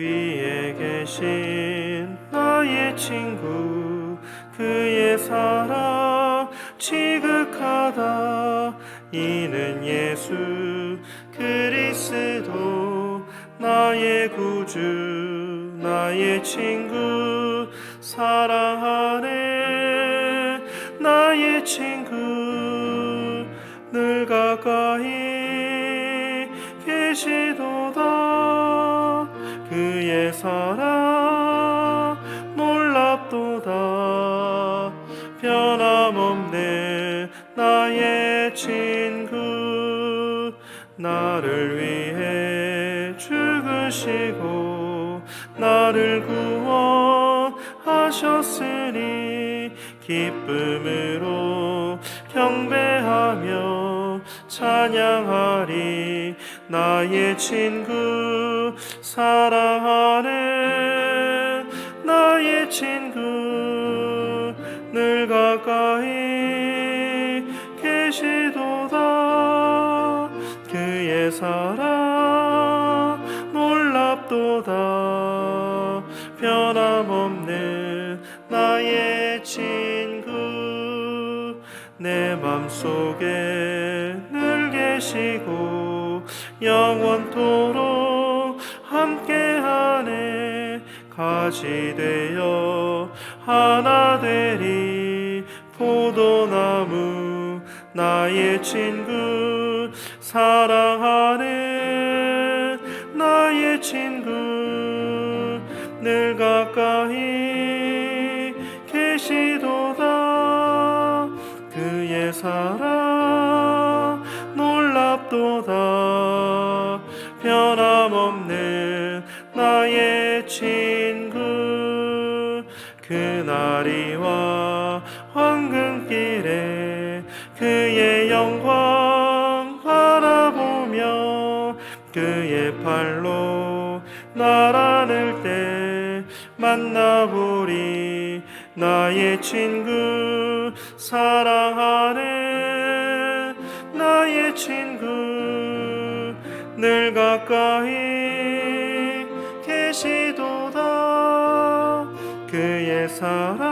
위에 계신 나의 친구 그의 사랑 지극하다. 이는 예수 그리스도 나의 구주 나의 친구 사랑하네 찬양하리. 나의 친구 사랑하네. 나의 친구 늘 가까이 계시도다. 그의 사랑 놀랍도다. 변함없는 나의 친구 내 맘속에 영원토록 함께하네. 가지 되어 하나 되리. 포도나무 나의 친구 사랑하네 나의 친구 사랑하네. 나의 친구 늘 가까이 계시도다. 그의 사랑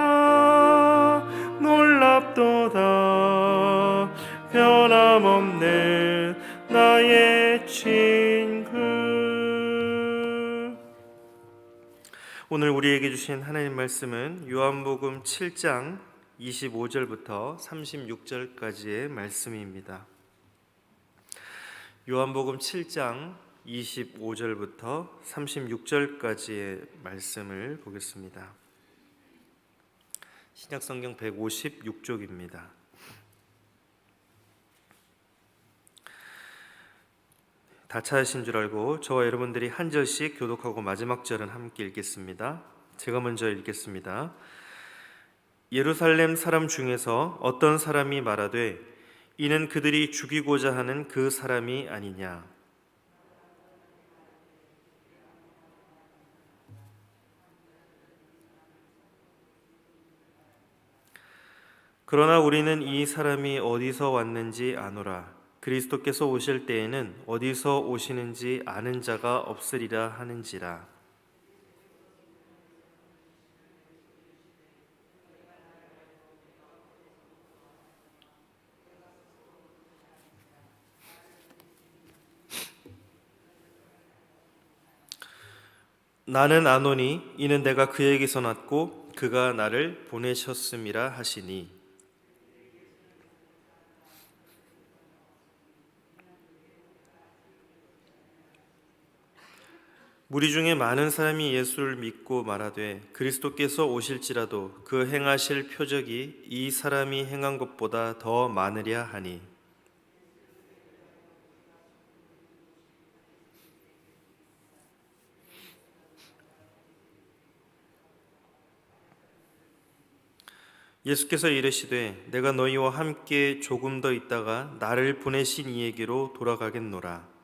오늘 우리에게 주신 하나님 말씀은 요한복음 7장 25절부터 36절까지의 말씀입니다. 요한복음 7장 25절부터 36절까지의 말씀을 보겠습니다. 신약성경 156쪽입니다. 다 찾으신 줄 알고 저와 여러분들이 한 절씩 교독하고 마지막 절은 함께 읽겠습니다. 제가 먼저 읽겠습니다. 예루살렘 사람 중에서 어떤 사람이 말하되 이는 그들이 죽이고자 하는 그 사람이 아니냐 그러나 우리는 이 사람이 어디서 왔는지 아노라 그리스도께서 오실 때에는 어디서 오시는지 아는 자가 없으리라 하는지라. 나는 아노니 이는 내가 그에게서 났고 그가 나를 보내셨음이라 하시니 무리 중에 많은 사람이 예수를 믿고 말하되 그리스도께서 오실지라도 그 행하실 표적이 이 사람이 행한 것보다 더 많으랴 하니. 예수께서 이르시되 내가 너희와 함께 조금 더 있다가 나를 보내신 이에게로 돌아가겠노라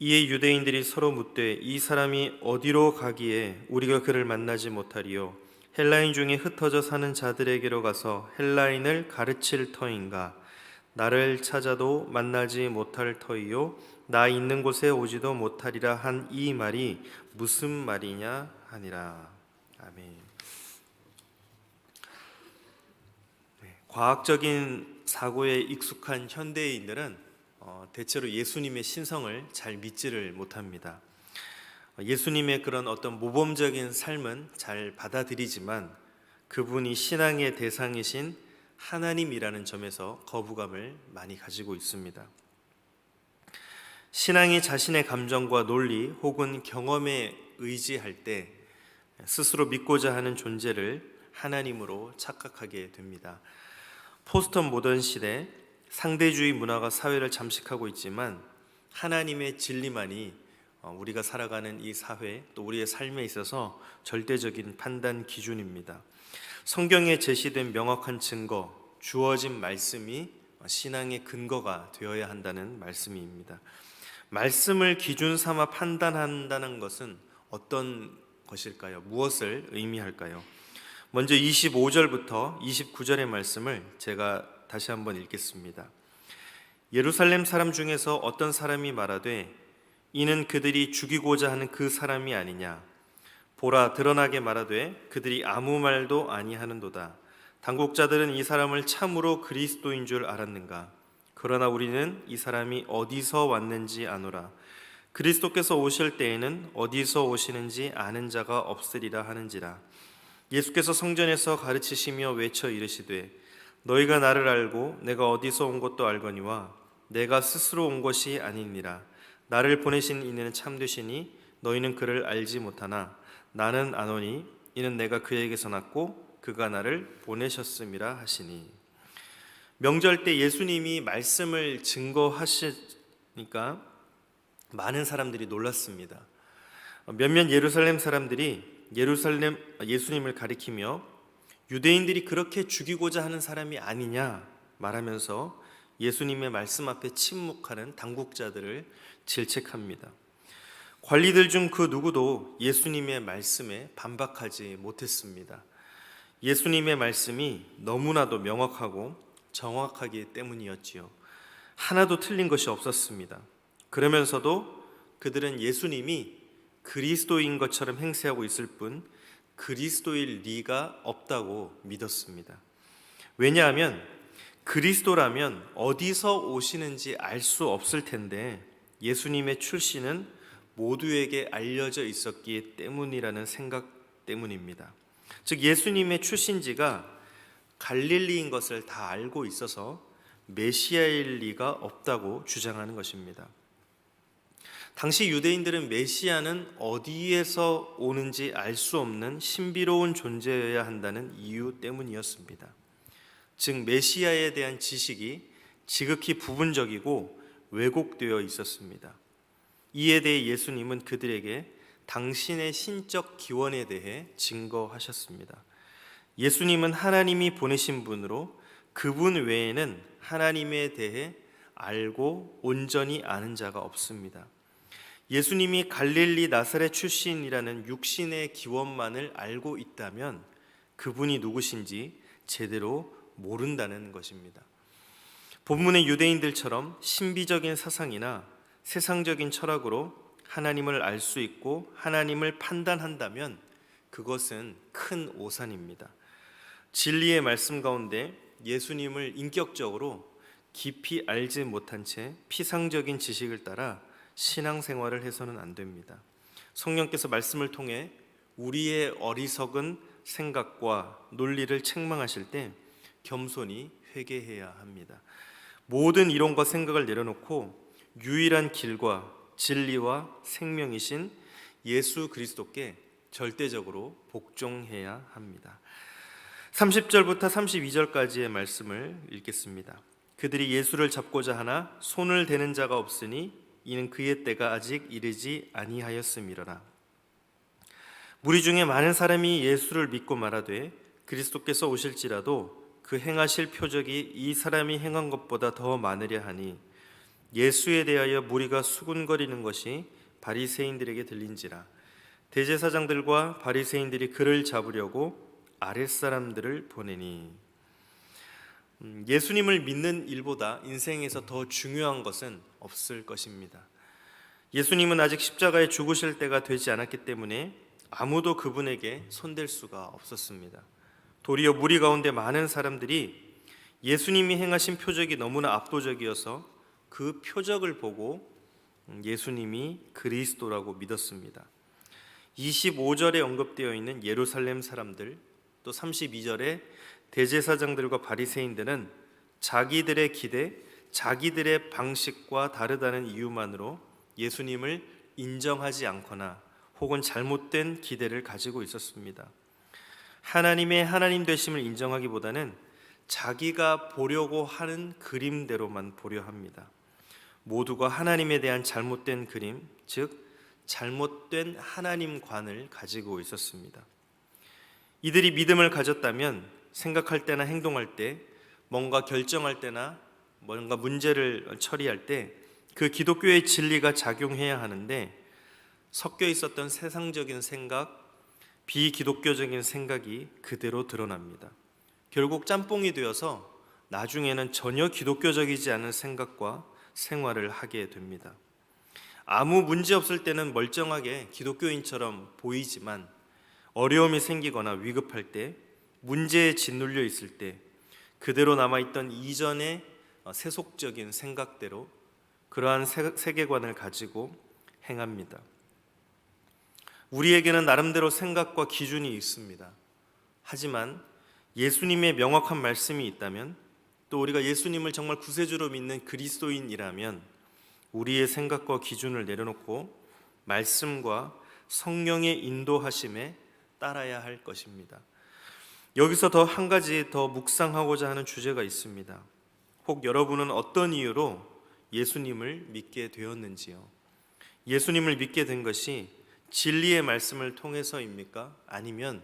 이에 유대인들이 서로 묻되 이 사람이 어디로 가기에 우리가 그를 만나지 못하리요? 헬라인 중에 흩어져 사는 자들에게로 가서 헬라인을 가르칠 터인가? 나를 찾아도 만나지 못할 터이요? 나 있는 곳에 오지도 못하리라 한 이 말이 무슨 말이냐 하니라. 아멘. 네, 과학적인 사고에 익숙한 현대인들은 어, 대체로 예수님의 신성을 잘 믿지를 못합니다. 어, 예수님의 그런 어떤 모범적인 삶은 잘 받아들이지만 그분이 신앙의 대상이신 하나님이라는 점에서 거부감을 많이 가지고 있습니다. 신앙이 자신의 감정과 논리 혹은 경험에 의지할 때 스스로 믿고자 하는 존재를 하나님으로 착각하게 됩니다. 포스트 모던 시대 상대주의 문화가 사회를 잠식하고 있지만 하나님의 진리만이 어, 우리가 살아가는 이 사회 또 우리의 삶에 있어서 절대적인 판단 기준입니다. 성경에 제시된 명확한 증거, 주어진 말씀이 신앙의 근거가 되어야 한다는 말씀입니다. 말씀을 기준 삼아 판단한다는 것은 어떤 것일까요? 무엇을 의미할까요? 먼저 25절부터 29절의 말씀을 제가 다시 한번 읽겠습니다. 예루살렘 사람 중에서 어떤 사람이 말하되 이는 그들이 죽이고자 하는 그 사람이 아니냐? 보라 드러나게 말하되 그들이 아무 말도 아니하는도다. 당국자들은 이 사람을 참으로 그리스도인 줄 알았는가? 그러나 우리는 이 사람이 어디서 왔는지 아노라. 그리스도께서 오실 때에는 어디서 오시는지 아는 자가 없으리라 하는지라. 예수께서 성전에서 가르치시며 외쳐 이르시되 너희가 나를 알고 내가 어디서 온 것도 알거니와 내가 스스로 온 것이 아니니라 나를 보내신 이는 참되시니 너희는 그를 알지 못하나 나는 아노니 이는 내가 그에게서 났고 그가 나를 보내셨음이라 하시니 명절 때 예수님이 말씀을 증거하시니까 많은 사람들이 놀랐습니다. 몇몇 예루살렘 사람들이 예루살렘 예수님을 가리키며 유대인들이 그렇게 죽이고자 하는 사람이 아니냐 말하면서 예수님의 말씀 앞에 침묵하는 당국자들을 질책합니다. 관리들 중 그 누구도 예수님의 말씀에 반박하지 못했습니다. 예수님의 말씀이 너무나도 명확하고 정확하기 때문이었지요. 하나도 틀린 것이 없었습니다. 그러면서도 그들은 예수님이 그리스도인 것처럼 행세하고 있을 뿐 그리스도일 리가 없다고 믿었습니다. 왜냐하면 그리스도라면 어디서 오시는지 알 수 없을 텐데 예수님의 출신은 모두에게 알려져 있었기 때문이라는 생각 때문입니다. 즉 예수님의 출신지가 갈릴리인 것을 다 알고 있어서 메시아일 리가 없다고 주장하는 것입니다. 당시 유대인들은 메시아는 어디에서 오는지 알 수 없는 신비로운 존재여야 한다는 이유 때문이었습니다. 즉 메시아에 대한 지식이 지극히 부분적이고 왜곡되어 있었습니다. 이에 대해 예수님은 그들에게 당신의 신적 기원에 대해 증거하셨습니다. 예수님은 하나님이 보내신 분으로 그분 외에는 하나님에 대해 알고 온전히 아는 자가 없습니다. 예수님이 갈릴리 나사렛 출신이라는 육신의 기원만을 알고 있다면 그분이 누구신지 제대로 모른다는 것입니다. 본문의 유대인들처럼 신비적인 사상이나 세상적인 철학으로 하나님을 알 수 있고 하나님을 판단한다면 그것은 큰 오산입니다. 진리의 말씀 가운데 예수님을 인격적으로 깊이 알지 못한 채 피상적인 지식을 따라 신앙생활을 해서는 안 됩니다. 성령께서 말씀을 통해 우리의 어리석은 생각과 논리를 책망하실 때 겸손히 회개해야 합니다. 모든 이론과 생각을 내려놓고 유일한 길과 진리와 생명이신 예수 그리스도께 절대적으로 복종해야 합니다. 30절부터 32절까지의 말씀을 읽겠습니다. 그들이 예수를 잡고자 하나 손을 대는 자가 없으니 이는 그의 때가 아직 이르지 아니하였음이로라. 무리 중에 많은 사람이 예수를 믿고 말하되 그리스도께서 오실지라도 그 행하실 표적이 이 사람이 행한 것보다 더 많으려 하니 예수에 대하여 무리가 수군거리는 것이 바리새인들에게 들린지라 대제사장들과 바리새인들이 그를 잡으려고 아랫사람들을 보내니 음, 예수님을 믿는 일보다 인생에서 더 중요한 것은 없을 것입니다. 예수님은 아직 십자가에 죽으실 때가 되지 않았기 때문에 아무도 그분에게 손댈 수가 없었습니다. 도리어 무리 가운데 많은 사람들이 예수님이 행하신 표적이 너무나 압도적이어서 그 표적을 보고 예수님이 그리스도라고 믿었습니다. 25절에 언급되어 있는 예루살렘 사람들 또 32절에 대제사장들과 바리새인들은 자기들의 기대, 자기들의 방식과 다르다는 이유만으로 예수님을 인정하지 않거나 혹은 잘못된 기대를 가지고 있었습니다. 하나님의 하나님 되심을 인정하기보다는 자기가 보려고 하는 그림대로만 보려 합니다. 모두가 하나님에 대한 잘못된 그림, 즉 잘못된 하나님관을 가지고 있었습니다. 이들이 믿음을 가졌다면 생각할 때나 행동할 때 뭔가 결정할 때나 뭔가 문제를 처리할 때 그 기독교의 진리가 작용해야 하는데 섞여 있었던 세상적인 생각, 비기독교적인 생각이 그대로 드러납니다. 결국 짬뽕이 되어서 나중에는 전혀 기독교적이지 않은 생각과 생활을 하게 됩니다. 아무 문제 없을 때는 멀쩡하게 기독교인처럼 보이지만 어려움이 생기거나 위급할 때 문제에 짓눌려 있을 때 그대로 남아있던 이전의 세속적인 생각대로 그러한 세계관을 가지고 행합니다. 우리에게는 나름대로 생각과 기준이 있습니다. 하지만 예수님의 명확한 말씀이 있다면 또 우리가 예수님을 정말 구세주로 믿는 그리스도인이라면 우리의 생각과 기준을 내려놓고 말씀과 성령의 인도하심에 따라야 할 것입니다. 여기서 더 한 가지 더 묵상하고자 하는 주제가 있습니다. 혹 여러분은 어떤 이유로 예수님을 믿게 되었는지요? 예수님을 믿게 된 것이 진리의 말씀을 통해서입니까? 아니면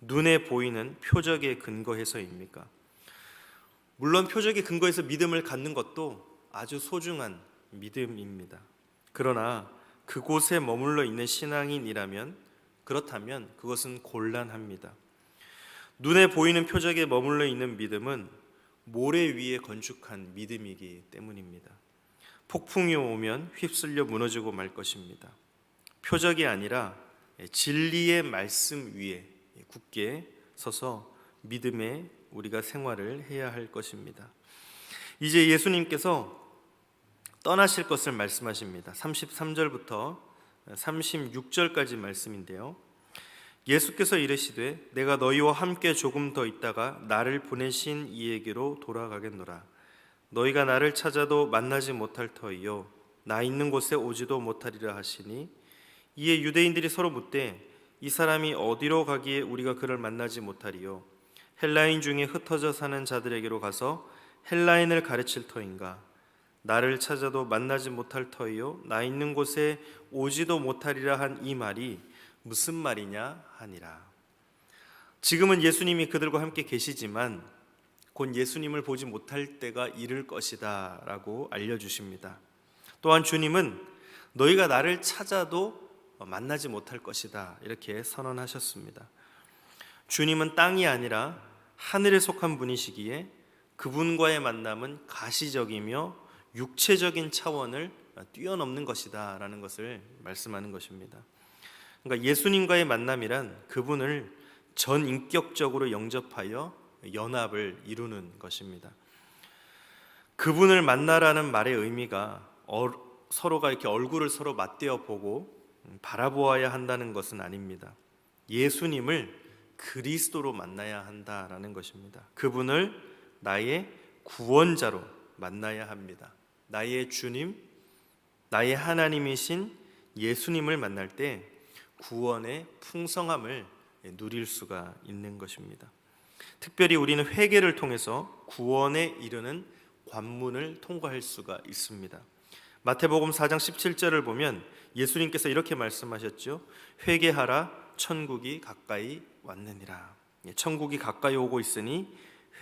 눈에 보이는 표적에 근거해서입니까? 물론 표적에 근거해서 믿음을 갖는 것도 아주 소중한 믿음입니다. 그러나 그곳에 머물러 있는 신앙인이라면 그렇다면 그것은 곤란합니다. 눈에 보이는 표적에 머물러 있는 믿음은 모래 위에 건축한 믿음이기 때문입니다. 폭풍이 오면 휩쓸려 무너지고 말 것입니다. 표적이 아니라 진리의 말씀 위에 굳게 서서 믿음의 우리가 생활을 해야 할 것입니다. 이제 예수님께서 떠나실 것을 말씀하십니다. 33절부터 36절까지 말씀인데요. 예수께서 이르시되 내가 너희와 함께 조금 더 있다가 나를 보내신 이에게로 돌아가겠노라. 너희가 나를 찾아도 만나지 못할 터이요 나 있는 곳에 오지도 못하리라 하시니 이에 유대인들이 서로 묻되 이 사람이 어디로 가기에 우리가 그를 만나지 못하리요 헬라인 중에 흩어져 사는 자들에게로 가서 헬라인을 가르칠 터인가 나를 찾아도 만나지 못할 터이요 나 있는 곳에 오지도 못하리라 한 이 말이 무슨 말이냐 하니라 지금은 예수님이 그들과 함께 계시지만 곧 예수님을 보지 못할 때가 이를 것이다 라고 알려 주십니다. 또한 주님은 너희가 나를 찾아도 만나지 못할 것이다 이렇게 선언하셨습니다. 주님은 땅이 아니라 하늘에 속한 분이시기에 그분과의 만남은 가시적이며 육체적인 차원을 뛰어넘는 것이다 라는 것을 말씀하는 것입니다. 그러니까 예수님과의 만남이란 그분을 전 인격적으로 영접하여 연합을 이루는 것입니다. 그분을 만나라는 말의 의미가 어- 서로가 이렇게 얼굴을 서로 맞대어 보고 음, 바라보아야 한다는 것은 아닙니다. 예수님을 그리스도로 만나야 한다라는 것입니다. 그분을 나의 구원자로 만나야 합니다. 나의 주님, 나의 하나님이신 예수님을 만날 때 구원의 풍성함을 누릴 수가 있는 것입니다. 특별히 우리는 회개를 통해서 구원에 이르는 관문을 통과할 수가 있습니다. 마태복음 4장 17절을 보면 예수님께서 이렇게 말씀하셨죠. 회개하라 천국이 가까이 왔느니라. 예, 천국이 가까이 오고 있으니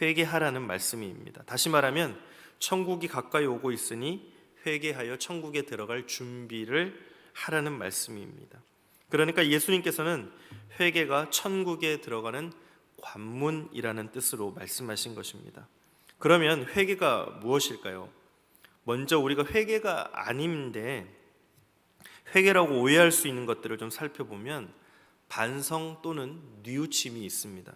회개하라는 말씀입니다. 다시 말하면 천국이 가까이 오고 있으니 회개하여 천국에 들어갈 준비를 하라는 말씀입니다. 그러니까 예수님께서는 회개가 천국에 들어가는 관문이라는 뜻으로 말씀하신 것입니다. 그러면 회개가 무엇일까요? 먼저 우리가 회개가 아닌데 회개라고 오해할 수 있는 것들을 좀 살펴보면 반성 또는 뉘우침이 있습니다.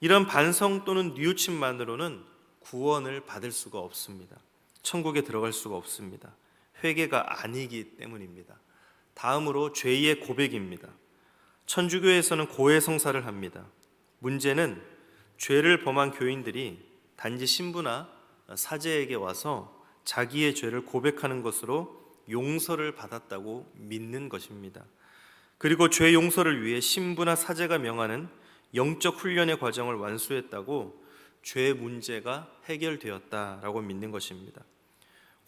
이런 반성 또는 뉘우침만으로는 구원을 받을 수가 없습니다. 천국에 들어갈 수가 없습니다. 회개가 아니기 때문입니다. 다음으로 죄의 고백입니다. 천주교에서는 고해 성사를 합니다. 문제는 죄를 범한 교인들이 단지 신부나 사제에게 와서 자기의 죄를 고백하는 것으로 용서를 받았다고 믿는 것입니다. 그리고 죄 용서를 위해 신부나 사제가 명하는 영적 훈련의 과정을 완수했다고 죄 문제가 해결되었다라고 믿는 것입니다.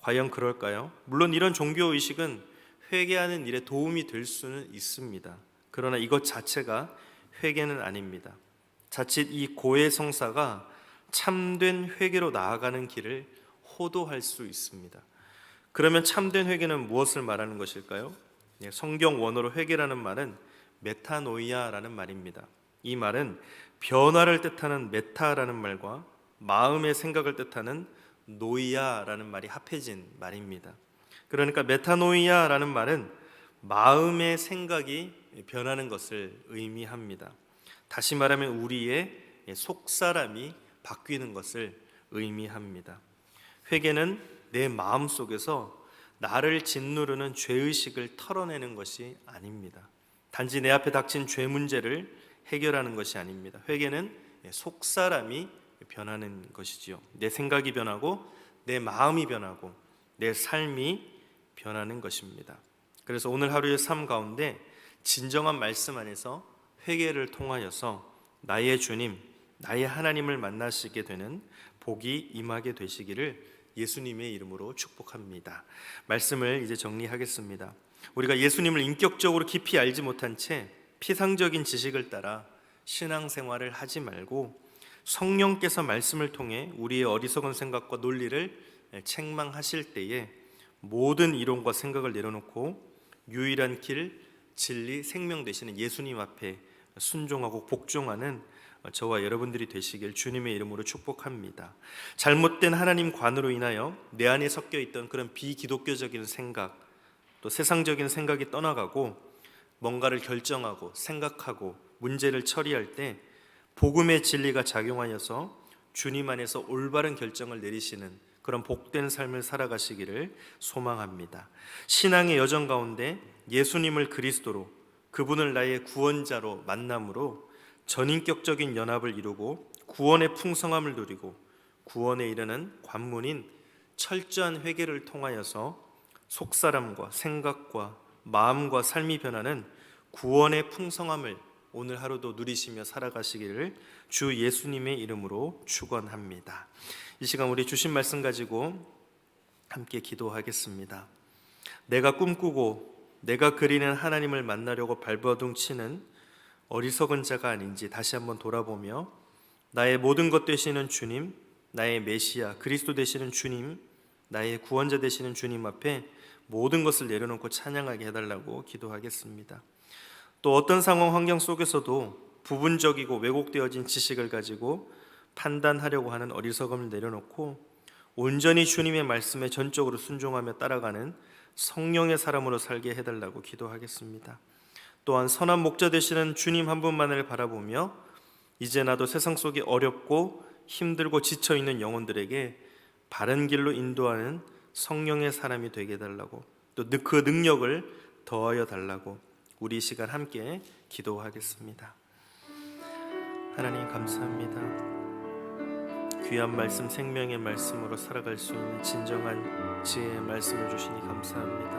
과연 그럴까요? 물론 이런 종교 의식은 회개하는 일에 도움이 될 수는 있습니다. 그러나 이것 자체가 회개는 아닙니다. 자칫 이 고해 성사가 참된 회개로 나아가는 길을 호도할 수 있습니다. 그러면 참된 회개는 무엇을 말하는 것일까요? 예, 성경 원어로 회개라는 말은 메타노이아라는 말입니다. 이 말은 변화를 뜻하는 메타라는 말과 마음의 생각을 뜻하는 노이아라는 말이 합해진 말입니다. 그러니까 메타노이아라는 말은 마음의 생각이 변하는 것을 의미합니다. 다시 말하면 우리의 속사람이 바뀌는 것을 의미합니다. 회개는 내 마음 속에서 나를 짓누르는 죄의식을 털어내는 것이 아닙니다. 단지 내 앞에 닥친 죄 문제를 해결하는 것이 아닙니다. 회개는 속사람이 변하는 것이지요. 내 생각이 변하고 내 마음이 변하고 내 삶이 변하는 것입니다. 그래서 오늘 하루의 삶 가운데 진정한 말씀 안에서 회개를 통하여서 나의 주님, 나의 하나님을 만나시게 되는 복이 임하게 되시기를 예수님의 이름으로 축복합니다. 말씀을 이제 정리하겠습니다. 우리가 예수님을 인격적으로 깊이 알지 못한 채 피상적인 지식을 따라 신앙생활을 하지 말고 성령께서 말씀을 통해 우리의 어리석은 생각과 논리를 책망하실 때에 모든 이론과 생각을 내려놓고 유일한 길, 진리, 생명 되시는 예수님 앞에 순종하고 복종하는 저와 여러분들이 되시길 주님의 이름으로 축복합니다. 잘못된 하나님 관으로 인하여 내 안에 섞여 있던 그런 비기독교적인 생각, 또 세상적인 생각이 떠나가고 뭔가를 결정하고 생각하고 문제를 처리할 때 복음의 진리가 작용하여서 주님 안에서 올바른 결정을 내리시는 그런 복된 삶을 살아가시기를 소망합니다. 신앙의 여정 가운데 예수님을 그리스도로 그분을 나의 구원자로 만남으로 전인격적인 연합을 이루고 구원의 풍성함을 누리고 구원에 이르는 관문인 철저한 회개를 통하여서 속사람과 생각과 마음과 삶이 변하는 구원의 풍성함을 오늘 하루도 누리시며 살아가시기를 주 예수님의 이름으로 축원합니다. 이 시간 우리 주신 말씀 가지고 함께 기도하겠습니다. 내가 꿈꾸고 내가 그리는 하나님을 만나려고 발버둥 치는 어리석은 자가 아닌지 다시 한번 돌아보며 나의 모든 것 되시는 주님, 나의 메시아 그리스도 되시는 주님, 나의 구원자 되시는 주님 앞에 모든 것을 내려놓고 찬양하게 해달라고 기도하겠습니다. 또 어떤 상황 환경 속에서도 부분적이고 왜곡되어진 지식을 가지고 판단하려고 하는 어리석음을 내려놓고 온전히 주님의 말씀에 전적으로 순종하며 따라가는 성령의 사람으로 살게 해달라고 기도하겠습니다. 또한 선한 목자 되시는 주님 한 분만을 바라보며 이제 나도 세상 속에 어렵고 힘들고 지쳐 있는 영혼들에게 바른 길로 인도하는 성령의 사람이 되게 해달라고 또 그 능력을 더하여 달라고 우리 이 시간 함께 기도하겠습니다. 하나님 감사합니다. 귀한 말씀 생명의 말씀으로 살아갈 수 있는 진정한 지혜의 말씀을 주시니 감사합니다.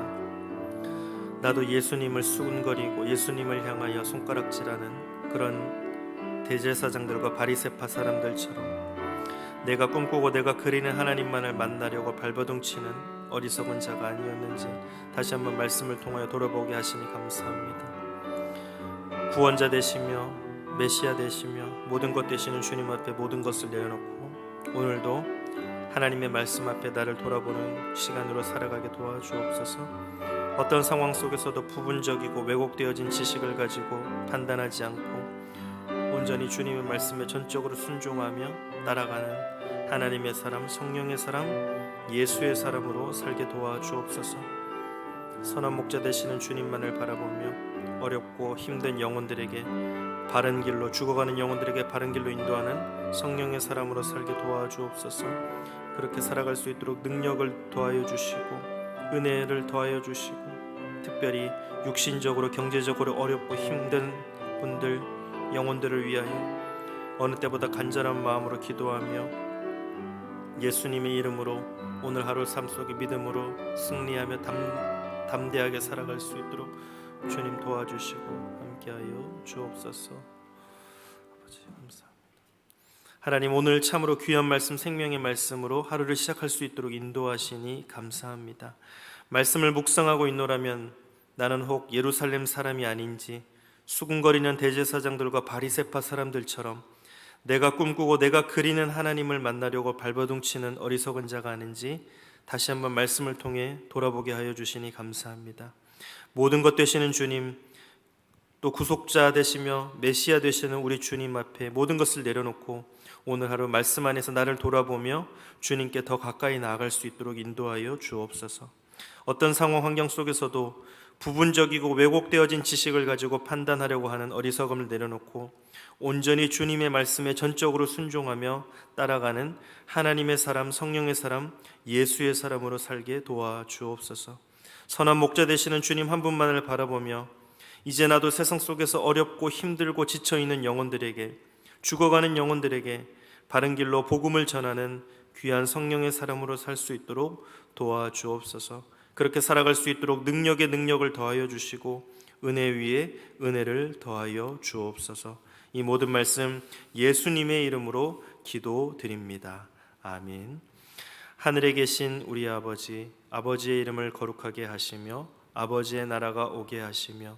나도 예수님을 수군거리고 예수님을 향하여 손가락질하는 그런 대제사장들과 바리새파 사람들처럼 내가 꿈꾸고 내가 그리는 하나님만을 만나려고 발버둥치는 어리석은 자가 아니었는지 다시 한번 말씀을 통하여 돌아보게 하시니 감사합니다. 구원자 되시며 메시아 되시며 모든 것 되시는 주님 앞에 모든 것을 내려놓고 오늘도 하나님의 말씀 앞에 나를 돌아보는 시간으로 살아가게 도와주옵소서. 어떤 상황 속에서도 부분적이고 왜곡되어진 지식을 가지고 판단하지 않고 온전히 주님의 말씀에 전적으로 순종하며 따라가는 하나님의 사람, 성령의 사람, 예수의 사람으로 살게 도와주옵소서. 선한 목자 되시는 주님만을 바라보며 어렵고 힘든 영혼들에게 바른 길로 죽어가는 영혼들에게 바른 길로 인도하는 성령의 사람으로 살게 도와주옵소서. 그렇게 살아갈 수 있도록 능력을 더하여 주시고 은혜를 더하여 주시고 특별히 육신적으로 경제적으로 어렵고 힘든 분들 영혼들을 위하여 어느 때보다 간절한 마음으로 기도하며 예수님의 이름으로 오늘 하루 삶 속에 믿음으로 승리하며 담, 담대하게 살아갈 수 있도록 주님 도와주시고 함께하여 주옵소서. 아버지 감사합니다. 하나님 오늘 참으로 귀한 말씀 생명의 말씀으로 하루를 시작할 수 있도록 인도하시니 감사합니다. 말씀을 묵상하고 있노라면 나는 혹 예루살렘 사람이 아닌지 수군거리는 대제사장들과 바리새파 사람들처럼 내가 꿈꾸고 내가 그리는 하나님을 만나려고 발버둥치는 어리석은 자가 아닌지 다시 한번 말씀을 통해 돌아보게 하여 주시니 감사합니다. 모든 것 되시는 주님 또 구속자 되시며 메시아 되시는 우리 주님 앞에 모든 것을 내려놓고 오늘 하루 말씀 안에서 나를 돌아보며 주님께 더 가까이 나아갈 수 있도록 인도하여 주옵소서. 어떤 상황 환경 속에서도 부분적이고 왜곡되어진 지식을 가지고 판단하려고 하는 어리석음을 내려놓고 온전히 주님의 말씀에 전적으로 순종하며 따라가는 하나님의 사람, 성령의 사람, 예수의 사람으로 살게 도와 주옵소서. 선한 목자 되시는 주님 한 분만을 바라보며 이제 나도 세상 속에서 어렵고 힘들고 지쳐 있는 영혼들에게 죽어가는 영혼들에게 바른 길로 복음을 전하는 귀한 성령의 사람으로 살 수 있도록 도와 주옵소서. 그렇게 살아갈 수 있도록 능력에 능력을 더하여 주시고 은혜 위에 은혜를 더하여 주옵소서. 이 모든 말씀 예수님의 이름으로 기도드립니다. 아멘. 하늘에 계신 우리 아버지, 아버지의 이름을 거룩하게 하시며 아버지의 나라가 오게 하시며